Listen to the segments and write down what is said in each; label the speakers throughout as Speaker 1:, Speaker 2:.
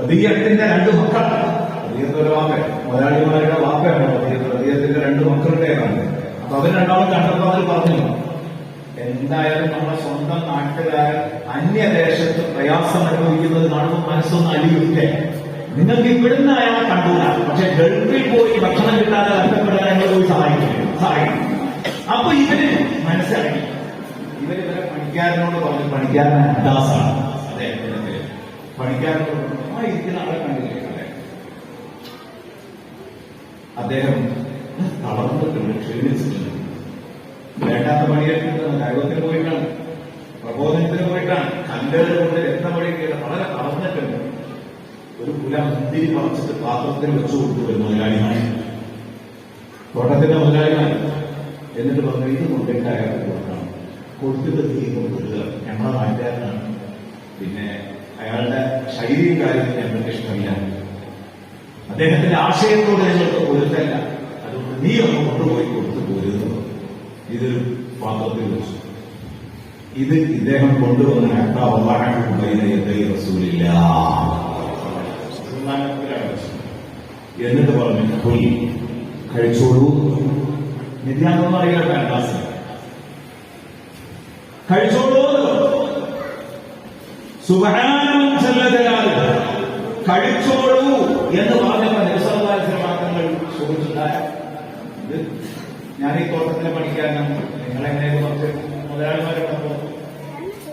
Speaker 1: റബിയത്തിന്റെ രണ്ട് മക്കൾ റബിയത്തിന്റെ വാക്ക് മുതലാളിമാരുടെ വാക്കാണ് റബിയത്തിന്റെ രണ്ട് മക്കളുടേതാണ് അപ്പൊ അവർ രണ്ടാളും കണ്ടപ്പോ പറഞ്ഞു എന്തായാലും നമ്മുടെ സ്വന്തം നാട്ടുകാരൻ അന്യദേശത്ത് പ്രയാസം അനുഭവിക്കുന്നത് കാണുമ്പോൾ മനസ്സൊന്ന് അലിയില്ലേ നിങ്ങൾക്ക് ഇവിടുന്ന് അയാളെ കണ്ടൂല പക്ഷെ ഗൾഫിൽ പോയി ഭക്ഷണം കിട്ടാതെ കഷ്ടപ്പെടാൻ ഞങ്ങൾ പോയി സഹായിക്കും. സഹായിക്കും. അപ്പൊ ഇവർ മനസ്സിലാക്കി ഇവർ ഇവരെ പണിക്കാരനോട് പറഞ്ഞു പണിക്കാരൻ അഡാസാണ് പറഞ്ഞു, ആ ഇരിക്കുന്ന ആളെ കണ്ടില്ലേ? അതെ അദ്ദേഹം തളർന്നിട്ടുണ്ട് ക്ഷീണിച്ചിട്ടുണ്ട്. വേണ്ടാത്ത പണിയെടുക്കുന്നത് ദൈവത്തിന് പോയിട്ടാണ് പ്രബോധനത്തിന് പോയിട്ടാണ് കല്ലുകൾ കൊണ്ട് രക്തമൊഴിക്കുക വളരെ തളർന്നിട്ടുണ്ട്. ഒരു കുല മുന്തിരി പറിച്ചിട്ട് പാത്രത്തിൽ വെച്ചു കൊടുത്തു ഒരു മുതലാളിമാർ. തോട്ടത്തിന്റെ മുതലാളിമാർ എന്നിട്ട് പറഞ്ഞു ഇത് കൊണ്ടിട്ട് കൊടുക്കണം. കൊടുത്തിട്ട് തീ കൊണ്ടുവരിക. ഞങ്ങളെ നാട്ടുകാരനാണ്. പിന്നെ അയാളുടെ ശൈലിയും കാര്യത്തിൽ ഞങ്ങൾക്ക് ഇഷ്ടമില്ല അദ്ദേഹത്തിന്റെ ആശയത്തോട് ഞങ്ങൾക്ക് പൊരുത്തല്ല അതുകൊണ്ട് നീ ഒന്ന് കൊണ്ടുപോയി കൊടുത്തു പോരുന്നു. ഇതൊരു പാത്രത്തിൽ വെച്ചു. ഇത് ഇദ്ദേഹം കൊണ്ടുവന്ന റസൂലില്ല എന്നിട്ട് പറഞ്ഞു കൊല്ലി കഴിച്ചോളൂ. അറിയാത്ത അഡ്വാസ് കഴിച്ചോളൂ. ചെല്ലതരാത് കഴിച്ചോളൂ എന്ന് പറഞ്ഞപ്പോ നിരസവാസമാക്കങ്ങൾ സുഹൃത്തുണ്ടായ ഞാൻ ഈ തോട്ടത്തിലെ പഠിക്കാനും നിങ്ങളെങ്ങനെ കുറച്ച് മുതലാളിമാരെ കണ്ടു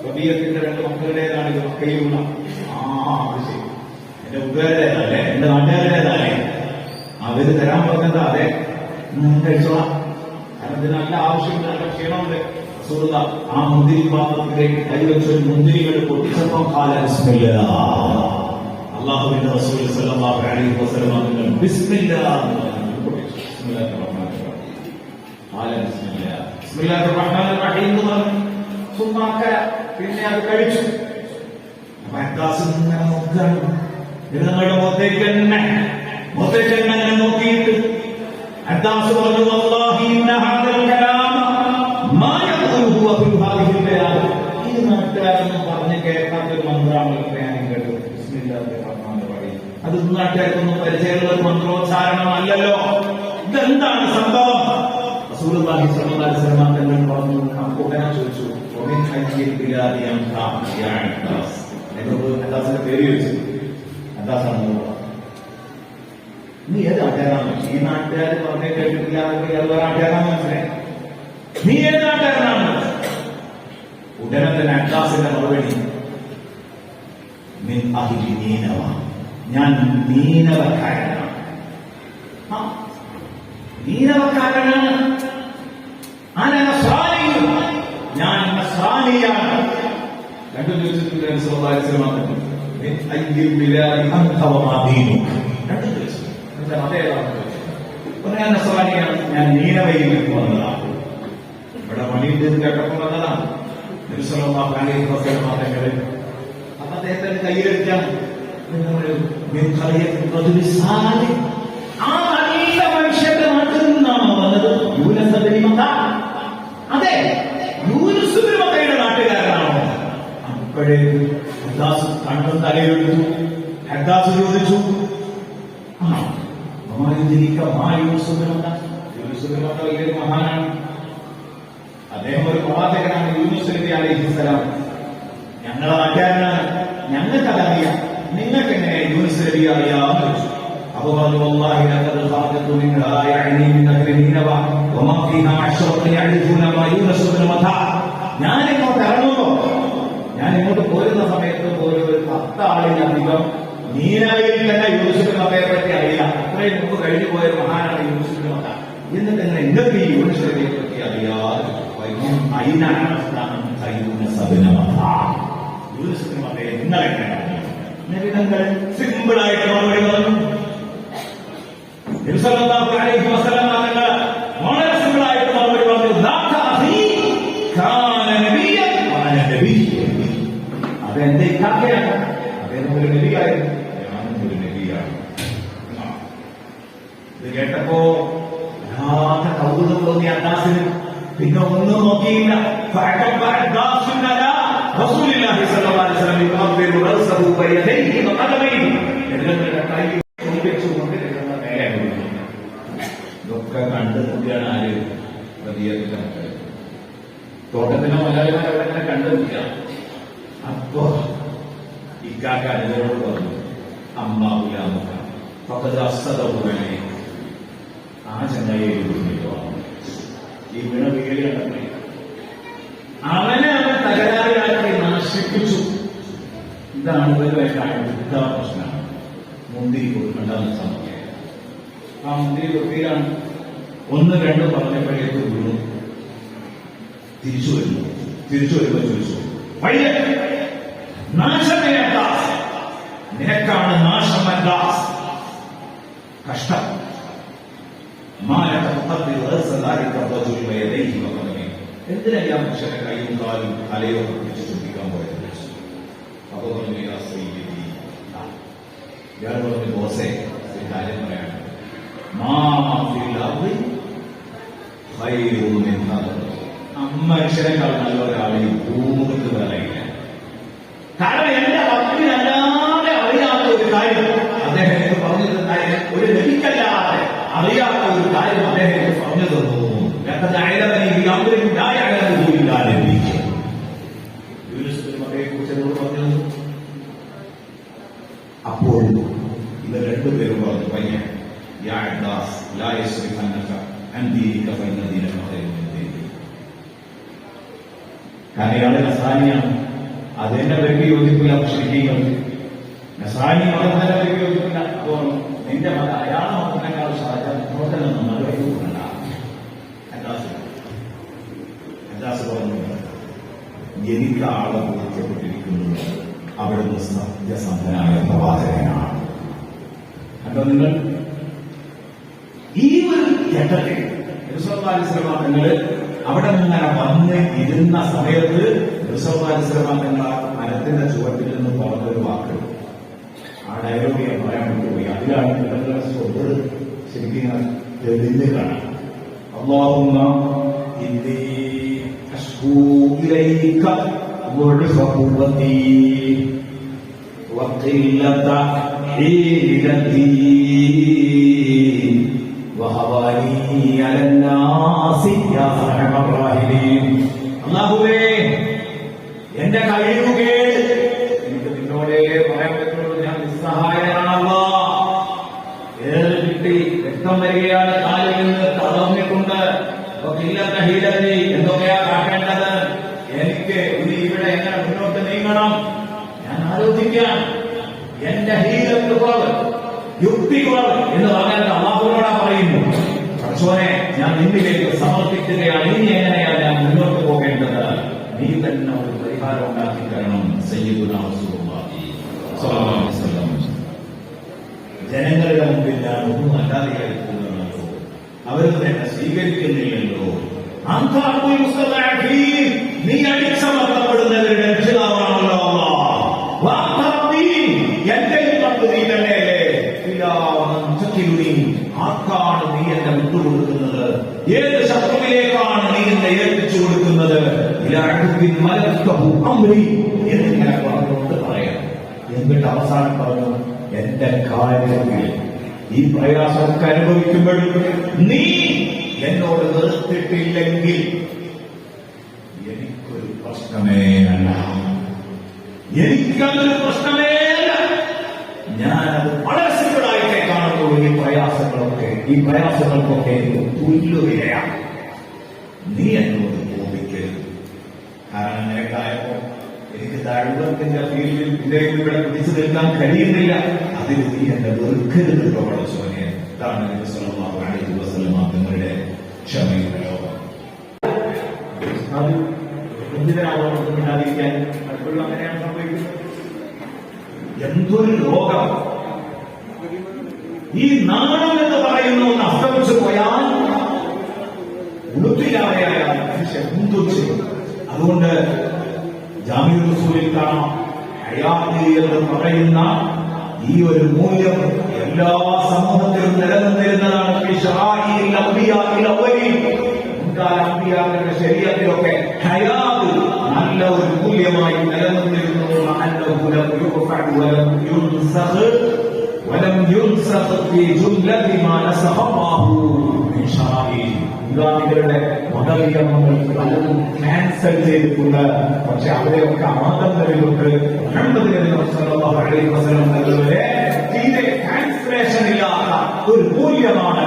Speaker 1: റബീയത്തിന്റെ രണ്ട് മക്കളുടേതാണ് ഇത് മക്കയിലുള്ള ആ അത് ശരി എന്റെ കൂട്ടുകാരുടേതല്ലേ എന്റെ നാട്ടുകാരുടേതല്ലേ അവർ തരാൻ പറഞ്ഞത് അതെ. കഴിച്ചോളാം. കാരണം ഇത് നല്ല ആവശ്യമുണ്ട് നല്ല ക്ഷീണമുണ്ട്. സുഹൃത ആ മുന്തിരി പാത്രത്തിലേക്ക് കൈവച്ച മുന്തിരികൾ പൊട്ടിച്ചപ്പം കാലം ബിസ്മില്ല. അള്ളാഹുവിന്റെ റസൂൽ സല്ലല്ലാഹു അലൈഹി വസല്ലം തങ്ങൾ ബിസ്മില്ല എന്ന് പറഞ്ഞു. ബിസ്മില്ലാഹിർ റഹ്മാനിർ റഹീം. കാല ബിസ്മില്ല. ബിസ്മില്ലാഹിർ റഹ്മാനിർ റഹീം എന്ന് പറഞ്ഞു. സുമ്മാ അക്കല. പിന്നെ അത് കഴിച്ചു അബ്ബാസ് ഇങ്ങനെ നോക്കുകയാണ് നിങ്ങളുടെ മുഖത്തേക്ക് തന്നെ മുഖത്തേക്ക് തന്നെ അങ്ങനെ നോക്കിയിട്ട് അബ്ബാസ് പറഞ്ഞു വല്ലാഹി ഇന്ന ഹാദൽ കലാമ മാ യഖൂലുഹു അബു ഹാദിഹിൽ ബയാൻ ഈ നാട്ടുകാരൊന്നും പറഞ്ഞ് കേൾക്കാത്ത ഒരു മന്ത്രാണല്ലോ ഞാൻ കേട്ടു ബിസ്മില്ലാഹിർ റഹ്മാനിർ റഹീം കേൾക്കുന്നു പരിചയമുള്ള മന്ത്രോച്ചാരണമല്ലല്ലോ. ഇതെന്താണ് സംഭവം? റസൂലുള്ളാഹി അലൈഹി വസല്ലം നീ ഏത് നീ ഉടനെ തന്നെ അബ്ബാസിന്റെ മറുപടി. ഞാൻ നീനവക്കാരനാണ് നീനവക്കാരനാണ് ഞാൻ നസ്രാനിയാണ് രണ്ടും ചോദിച്ചിട്ടുണ്ട് ദീനുക. രണ്ടും ചോദിച്ചു. അപ്പോൾ ഞാൻ നസ്രാനിയാണ് ഞാൻ നീനവയിൽ നിന്ന് വന്നതാണ്. ഇവിടെ എന്ന് കേട്ടപ്പോൾ വന്നതാണ്. സല്ലല്ലാഹു അലൈഹി വസല്ലം തങ്ങൾ അപ്പൊ അദ്ദേഹത്തിന്റെ കയ്യിലെടുക്കാൻ നിങ്ങളൊരു ഖറിയത്തിൽ റജുലി സാലിഹ്. ആ നല്ല മനുഷ്യന്റെ നാട്ടിൽ നിന്നാണോ വന്നത്? യൂനസ് മത അതെ യൂനുസ് മതയുടെ നാട്ടുകാരനാണോ അപ്പോഴേ ഹദാസ് കണ്ണും തലയെടുത്തു ഹദാസ് ചോദിച്ചു ആ മഹായുദ്ധരിക്ക മഹായൂനുസ് ബിൻ മത്ത യൂനുസ് ബിൻ വലിയൊരു മഹാനാണ്. അദ്ദേഹം ഒരു പ്രവാചകനാണ്. യൂനുസ് നബി അലൈഹിസ്സലാം. ഞങ്ങളെ നാട്ടുകാരനാണ് ഞങ്ങൾക്കതറിയാം നിങ്ങൾക്ക് ശരിയായ ആൾ അപ്പൊ പറഞ്ഞു അള്ളാഹി ലഖദ് ഖാലതു മിൻഹാ യഅനി മിൻ അക്രിമീനവ വമാ ഫീഹാ അശ്റത്തുൻ മാ യൂനസുബിൻ മഥാ ഞാൻ ഇങ്ങോട്ട് ഇറങ്ങുമ്പോ ഞാൻ ഇങ്ങോട്ട് പോരുന്ന സമയത്ത് പോലും ഒരു പത്താളിലധികം നീനായിൽ തന്നെ യൂണിവേഴ്സിറ്റി മതയെ പറ്റി അറിയില്ല. അത്രയും മുമ്പ് കഴിഞ്ഞു പോയ മഹാനാണ് യൂണിവേഴ്സിറ്റി മത എന്നിട്ട് ഇങ്ങനെ ഇന്നത്തെ ഈ യൂണിവേഴ്സിറ്റിയെ പറ്റി അറിയാതെ അതിനാണ് യൂണിവേഴ്സിറ്റി മതയെ നിങ്ങളെങ്ങനെയാണ് നബിതങ്ങൾ സിമ്പിൾ ആയിട്ട് മറുപടി പറഞ്ഞു. തങ്ങൾ വളരെ സിമ്പിൾ ആയിട്ട് മറുപടി പറഞ്ഞു. അതെന്റെ ഇക്കാക്കയാണ്. അദ്ദേഹം ഒരു നബിയായിരുന്നു. ഞാനും ഒരു നബിയാണ്. ഇത് കേട്ടപ്പോ വല്ലാത്ത കൗതുകം തോന്നി അദ്ദാസിന് പിന്നെ ഒന്നും നോക്കിയില്ല. റസൂലുള്ളാഹി സ്വല്ലല്ലാഹു അലൈഹി വസല്ലം യുഖബ്ബിറു റഅസഹു ബിയദൈഹി വഖദമൈഹി. എന്നിട്ട് കൈ കണ്ട് കണ്ടു. നോക്കിയ അപ്പോ ഇക്കാക്ക അനുജനോട് പറഞ്ഞു അമ്മാവുലാമുഖ അസ്തതവുകളെ ആ ചങ്ങയെ ഈ വീണ വീട് കണ്ടപ്പോ? അവൻ ഇതാണ് ഇവരുമായിട്ട് അടുത്ത പ്രശ്നം. മുന്തിരി കൊടുക്കേണ്ടെന്ന് സമയം ആ മുന്തിരി കൊടുക്കുകയാണ് ഒന്ന് രണ്ട് പറഞ്ഞപ്പോഴേക്ക് വീണു. തിരിച്ചു വരുന്നു. തിരിച്ചു വരുമ്പോ ചോദിച്ചു നിനക്കാണ് നാശമല്ല കഷ്ടം. എന്തിനെല്ലാം മനുഷ്യന്റെ കൈയും കാലും തലയോ ഇയാൾ പറഞ്ഞു ബോസേ ഒരു കാര്യം പറയാണ് മനുഷ്യരെക്കാൾ നല്ല ഒരാളെ ഈ പറയില്ല. കാരണം എന്റെ റബ്ബിനല്ലാതെ അറിയാത്ത ഒരു കാര്യം അദ്ദേഹം എനിക്ക് പറഞ്ഞു തന്നാൽ ഒരു ലഭിക്കല്ലാതെ അറിയാത്ത ഒരു കാര്യം അദ്ദേഹം പറഞ്ഞു തന്നു യോജിപ്പില്ല മുസ്ലിങ്ങൾ നസാനി മതം പേർക്ക് യോജിപ്പില്ല അപ്പോൾ നിന്റെ മത അയാളെ മതത്തിനേക്കാൾ സാധ്യത അജാസ് അജാസ് പറഞ്ഞു എനിക്ക് ആളെ ബോധ്യപ്പെട്ടിരിക്കുന്നത് അവിടുന്ന് സത്യസന്ധനായ പ്രവാചകനാണ്. അപ്പൊ നിങ്ങൾ? ഈ ഒരു ഘട്ടത്തിൽ തങ്ങൾ അവിടെ ഇങ്ങനെ വന്ന് ഇരുന്ന സമയത്ത് തങ്ങൾ ആ മരത്തിന്റെ ചുവട്ടിൽ നിന്ന് പറഞ്ഞൊരു വാക്ക് ആ ഡയലോഗ് ഞാൻ പറയാൻ വിട്ടുപോയി അതിലാണ് നിങ്ങളുടെ സ്വത്ത് ശരിക്കും ഞാൻ തെളിഞ്ഞ് കാണാം اللهم إني أشكو إليك ضعف قوتي وقلة حيلتي وهواني على الناس يا أرحم الراحمين അള്ളാഹുവേ എന്റെ കഴിവുകേട് അപ്പൊ ഇല്ലാത്ത ഹീലി എന്തൊക്കെയാ കാട്ടേണ്ടത്? എനിക്ക് ഇനി ഇവിടെ എങ്ങനെ മുന്നോട്ട് നീങ്ങണം? ഞാൻ ആലോചിക്കാം. എന്റെ ഹീലത്ത് കുറവ് യുക്തി എന്ന് പറഞ്ഞാൽ അള്ളാഹുനോടാ പറയുന്നു. പക്ഷോനെ ഞാൻ നിന്നിലേക്ക് സമർപ്പിക്കുകയാണ്. ഇനി ഞാൻ മുന്നോട്ട് പോകേണ്ടത്? നീ തന്നെ ഒരു പരിഹാരം ഉണ്ടാക്കി തരണം ജനങ്ങളുടെ മുമ്പിൽ ഞാൻ ഒന്നും അല്ലാതെയായി അവർക്ക് തന്നെ സ്വീകരിക്കുന്നില്ലല്ലോ നീ അടിച്ചമർത്തപ്പെടുന്നവരുടെ രക്ഷിതാവാണല്ലോ എന്റെ ഇപ്പത്ത് നീ തന്നെയല്ലേ ആർക്കാണ് നീ എന്നെ വിട്ടുകൊടുക്കുന്നത്? ഏത് ശത്രുവിലേക്കാണ് നീ എന്നെ ഏൽപ്പിച്ചു കൊടുക്കുന്നത്? എന്നിങ്ങനെ പറഞ്ഞുകൊണ്ട് പറയാം. എന്നിട്ട് അവസാനം പറഞ്ഞു എന്റെ കാര്യത്തിൽ ഈ പ്രയാസമൊക്കെ അനുഭവിക്കുമ്പോഴും നീ എന്നോട് വെറുത്തിട്ടില്ലെങ്കിൽ എനിക്കൊരു പ്രശ്നമേ അല്ല. എനിക്കതൊരു പ്രശ്നമേ അല്ല. ഞാനത് വളരെ സിമ്പിളായിട്ടേ കാണുന്നുള്ളൂ ഈ പ്രയാസങ്ങളൊക്കെ ഈ പ്രയാസങ്ങൾക്കൊക്കെ എനിക്ക് തുല്യതയാണ്. നീ എന്നോട് കോപിക്കരുത്. കാരണം നിനക്കായപ്പോ എനിക്ക് ദൈവത്തിന്റെ ഫീൽഡിൽ ഇതിലേക്ക് ഇവിടെ പിടിച്ചു നിൽക്കാൻ കഴിയുന്നില്ല. അതിന് നീ എന്നെ വെറുക്കരുത് ഇതാണ് സല്ലല്ലാഹു അലൈഹി വസല്ലം തങ്ങളുടെ ക്ഷമയുടെ ലോകം അത് എന്തിനാവാതിരിക്കാൻ മറ്റുള്ള അങ്ങനെയാണ് സംഭവിക്കുന്നത്? എന്തൊരു ലോകം? ഈ നാണം എന്ന് പറയുന്ന ഒന്ന് അസ്തമിച്ചു പോയാൽ ഉടുപ്പിലാതെയായ മനുഷ്യൻ ചെയ്യും. അതുകൊണ്ട് ജാമ്യ റസൂലിൽ കാണാം ഹയാത്തി എന്ന് പറയുന്ന ഈ ഒരു മൂല്യം എല്ലാ സമൂഹത്തിലും നിലനിന്നിരുന്നതാണ് ഈ ഷറാഇയിൽ, അംബിയായിൽ, അവലിൽ. മുൻകാല അമ്പിയാക്കളുടെ ശരീരത്തിലൊക്കെ ഹയാത്ത് നല്ല ഒരു മൂല്യം കൃത്യമായി നിലനിന്നിരുന്നു അന്നഹു ലം യുർഫഅ വലം യുൻസഖ് വലം യുൻസഖ് ഫീ ജുംലതി ഇസ്ലാമികളുടെ മതനിയമങ്ങൾ പലതും ക്യാൻസൽ ചെയ്തിട്ടുണ്ട്. പക്ഷെ അവരെയൊക്കെ ആദം മുഹമ്മദ് നബി അലൈഹി വസല്ലം തീരെ ക്യാൻസലേഷൻ ഇല്ലാത്ത ഒരു മൂല്യമാണ്.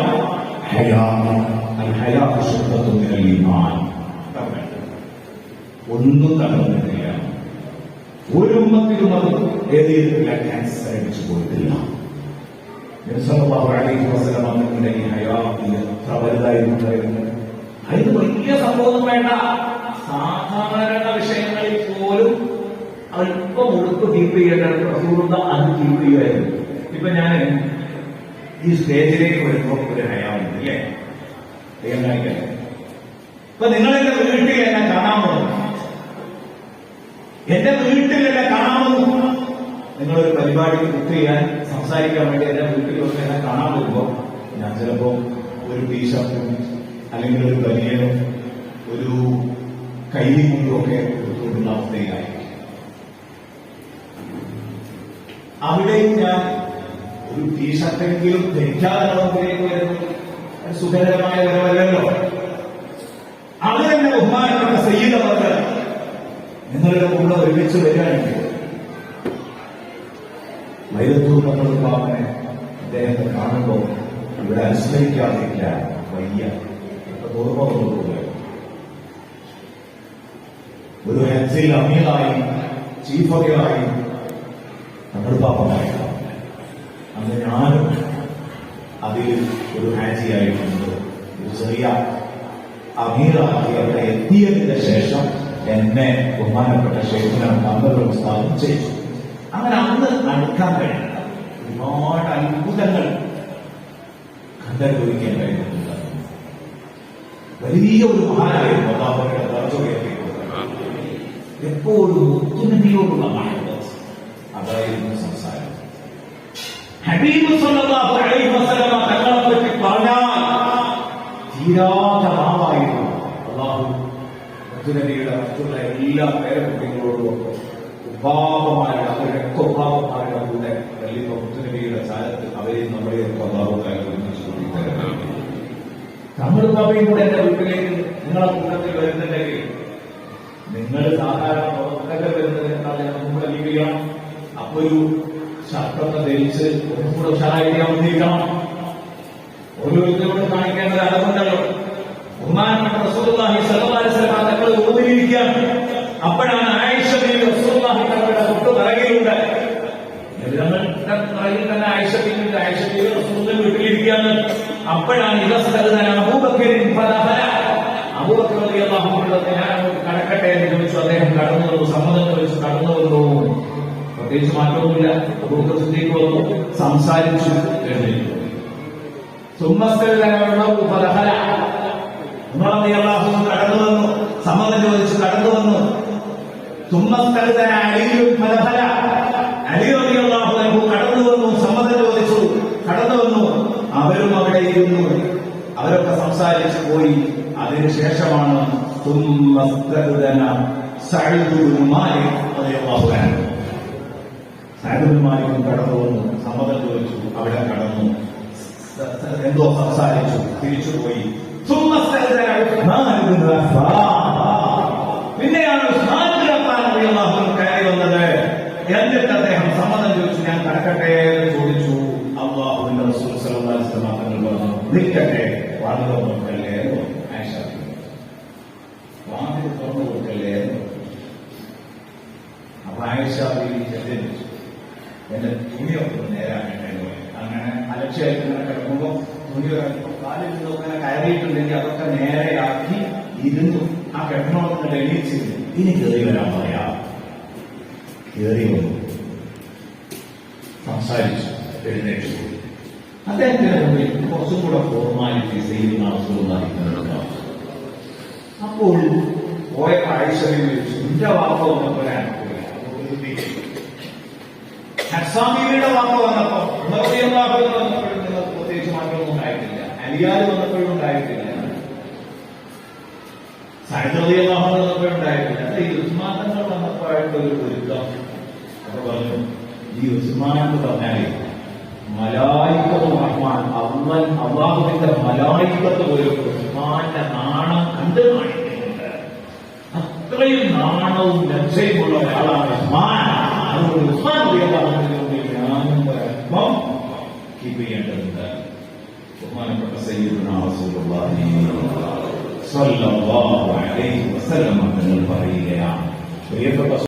Speaker 1: ഒന്നും തടഞ്ഞിട്ടില്ല ഒരു ഉമ്മത്തിലും അത് ഏത് ചെയ്തിട്ടില്ല ക്യാൻസർ അടിച്ചു പോയിട്ടില്ല. തങ്ങളുടെ ഈ ഹയാത്തിൽ എത്ര വലുതായിരുന്നു അതിന് വലിയ സംഭവം വേണ്ട. സാധാരണ വിഷയങ്ങളിൽ പോലും അല്പം ഉടുപ്പ് കീപ്പ് ചെയ്യേണ്ട പ്രസൂർത അത് കീപ്പ് ചെയ്യുമായിരുന്നു. ഇപ്പൊ ഞാൻ ഈ സ്റ്റേജിലേക്ക് വരുമ്പോൾ ഒരു ഹയാവുണ്ട് അല്ലേ കാണിക്കട്ടെ ഇപ്പൊ നിങ്ങളെന്റെ വീട്ടിൽ എന്നെ കാണാൻ പോകുന്നു. എന്റെ വീട്ടിൽ എന്നെ കാണാൻ പോകുന്നു. നിങ്ങളൊരു പരിപാടി ബുക്ക് ചെയ്യാൻ സംസാരിക്കാൻ വേണ്ടി എന്റെ വീട്ടിൽ വന്ന് എന്നെ കാണാൻ വരുമ്പോൾ ഞാൻ ചിലപ്പോ ഒരു ടീഷർട്ടും അല്ലെങ്കിൽ ഒരു ബനിയനും ഒരു കൈമുണ്ടും ഒക്കെ എടുത്തുകൊണ്ടുള്ള അവസ്ഥയിലായിരിക്കും. അവിടെയും ഞാൻ ഒരു ടീഷർട്ടെങ്കിലും ധരിക്കാതെ അവസ്ഥയിലേക്ക് വരുന്നു. സുഖകരമായ വരവല്ലോ അവിടെ തന്നെ ബഹുമാനപ്പെട്ട സയ്യിദവർക്ക് നിങ്ങളുടെ കൂടെ ഒരുമിച്ച് വരികയാണെങ്കിൽ വൈരത്തൂർ പാപ്പനെ അദ്ദേഹത്തെ കാണുമ്പോൾ ഇവിടെ അനുസ്മരിക്കാതില്ല വയ്യ. ഓർമ്മ തോന്നുക ഒരു ഹെൻസിൽ അമീറായി ചീഫൊക്കെയായി നമ്മുടെ പാപ്പനായി അന്ന് ഞാനും അതിൽ ഒരു ഹാജിയായിട്ടുണ്ട് ഒരു ചെറിയ അമീറാക്കി അവിടെ എത്തിയതിന്റെ ശേഷം എന്നെ ബഹുമാനപ്പെട്ട ഷെയ്ഖിനാണ് അന്നൊരു സ്ഥാപനം ചെയ്തു. അങ്ങനെ അന്ന് അടുക്കാൻ കഴിയില്ല. ഒരുപാട് അത്ഭുതങ്ങൾ കണ്ടനുഭവിക്കാൻ കഴിയുന്നുണ്ട് വലിയ ഒരു മഹാനായിരുന്നു അതാപരുടെ ദർജ എപ്പോഴും ഒത്തുനബിയോടുള്ള മഹബത്ത് അതായിരുന്നു സംസാരം. ഹബീബ് സല്ലല്ലാഹു അലൈഹി വസല്ലമ തങ്ങളെ പറഞ്ഞാൽ തീരാത്ത നാവായിരുന്നു. അള്ളാഹു മുത്തുനബിയുടെ എല്ലാ പേരക്കുട്ടികളോടും ഉപാപമാരുടെ അവരുടെയൊക്കെ ഉപാപമാരുടെ കൂടെ വലിയ മുത്തുനബിയുടെ ചാരത്ത് അവരെയും നമ്മളെയും നമ്മൾ ബാബയും കൂടെ എന്റെ വീട്ടിലേക്ക് നിങ്ങളെ കൂട്ടത്തിൽ വരുന്നുണ്ടെങ്കിൽ നിങ്ങൾ സാധാരണ പുറത്തൊക്കെ വരുന്നതിനേക്കാൾ ഞാൻ ലീവ് ചെയ്യണം. അപ്പൊ ഒരു ശബ്ദം ധരിച്ച് ഒന്നും കൂടെ ഉഷാറായിട്ട് വന്നിരിക്കണം. ഓരോരുത്തരോട് കാണിക്കേണ്ട ഒരു അടവുണ്ടല്ലോ പിറകിൽ തന്നെ ആയിഷ ബീവി ആയിഷ ബീവി റസൂലിന്റെ അപ്പോഴാണ് ഇതസ്തരുന്ന അബൂബക്കറിൻ അബൂബക്കർ റളിയല്ലാഹു അൻഹു കടക്കട്ടെ എന്ന് ചോദിച്ചു. അദ്ദേഹം കടന്നു വന്നു സമ്മതം ചോദിച്ചു കടന്നു വന്നു. പ്രത്യേകിച്ച് മാറ്റവുമില്ല അബൂബക്കർ സിദ്ദീഖ് വന്നു സംസാരിച്ചു റളിയല്ലാഹു അൻഹു കടന്നു വന്നു സമ്മതം ചോദിച്ചു കടന്നു വന്നു. സംസാരിച്ചു പോയി. അതിനുശേഷമാണ് മാലിക്കും കടന്നു വന്നു. സമ്മതം ചോദിച്ചു. അവിടെ കടന്നു. എന്തോ സംസാരിച്ചു. തിരിച്ചുപോയി പിന്നെയാണ് കയറി വന്നത്. എന്നിട്ട് അദ്ദേഹം സമ്മതം ചോദിച്ചു ഞാൻ കടക്കട്ടെ? സംസാരിച്ചു എഴുന്നേറ്റ്. പോയി അദ്ദേഹത്തിന് കുറച്ചും കൂടെ ഫോർമാലിറ്റീസ് ചെയ്യുന്ന അവസരമുണ്ടായിരിക്കുന്നുണ്ടാവും അപ്പോൾ പോയ കാഴ്ചയിൽ വെച്ചു എന്റെ വന്നപ്പോൾ ഞാൻ ഹസാമിയുടെ വാപ്പ വന്നപ്പോ ഉമറിയാഹു വന്നപ്പോഴും നിങ്ങൾക്ക് പ്രത്യേകിച്ച് മാറ്റമൊന്നും ഉണ്ടായിട്ടില്ല. അലിയാൽ വന്നപ്പോഴും ഉണ്ടായിട്ടില്ല. വന്നപ്പോഴും ഉണ്ടായിട്ടില്ല. അത് ഈ ഉസ്മാനങ്ങൾ വന്നപ്പോഴാണ് ഒരു ഒരുക്കം അപ്പൊ പറഞ്ഞു ഈ ഉസ്മാൻ എന്ന് പറഞ്ഞാലേ മലായിക്കത്ത് റഹ്മാൻ അവൻ അള്ളാഹുവിന്റെ മലായിക്കത്ത് പോലും ഉസ്മാന്റെ നാണം കണ്ടു കാണിക്കുന്നുണ്ട്. അത്രയും നാണവും ലജ്ജയുമുള്ള ഒരാളാണ് ഉസ്മാൻ. അതുകൊണ്ട് ഉസ്മാൻ ഉയർന്നതിന് ഞാനും ഒരല്പം കീപ്പ് ചെയ്യേണ്ടതുണ്ട് ബഹുമാനപ്പെട്ട സയ്യിദുനാ റസൂലുള്ളാഹി സ്വല്ലല്ലാഹു അലൈഹി വസല്ലം തങ്ങൾ പറയുകയാണ്. പ്രിയപ്പെട്ട